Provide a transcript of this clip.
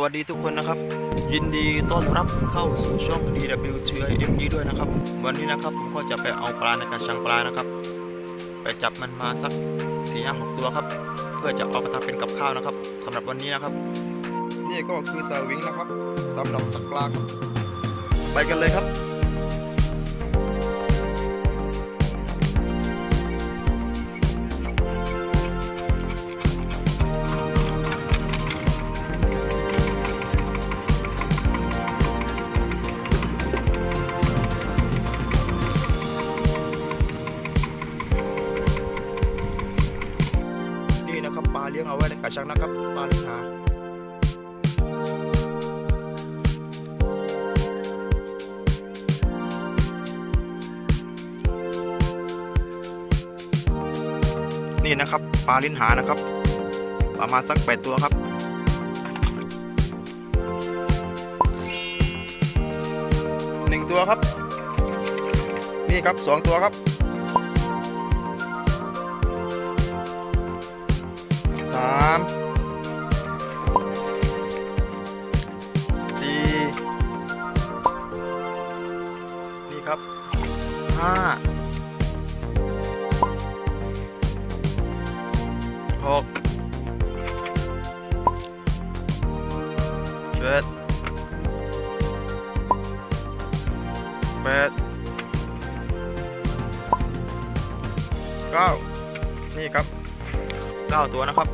วัสดีทุกคนนะครับ ยินดีต้อนรับเข้าสู่ช่อง DWTIMD ด้วยนะครับ วันนี้นะครับผมก็จะไปเอาปลาในกระชังปลานะครับ ไปจับมันมาสักสี่ห้าหกตัวครับ เพื่อจะเอาไปทำเป็นกับข้าวนะครับสำหรับวันนี้นะครับ นี่ก็คือสวิงนะครับสำหรับตักปลาครับ ไปกันเลยครับ นี่นะครับปลาเลี้ยงเอาไว้ในกระชังนะครับปลาเลี้ยงหานี่นะครับปลาลิ้นหานะครับ ประมาณสักแปดตัวครับหนึ่งตัวครับ นี่ครับสองตัวครับ ครับห้าหกเจ็ดแปดเก้านี่ครับเก้าตัวนะครับ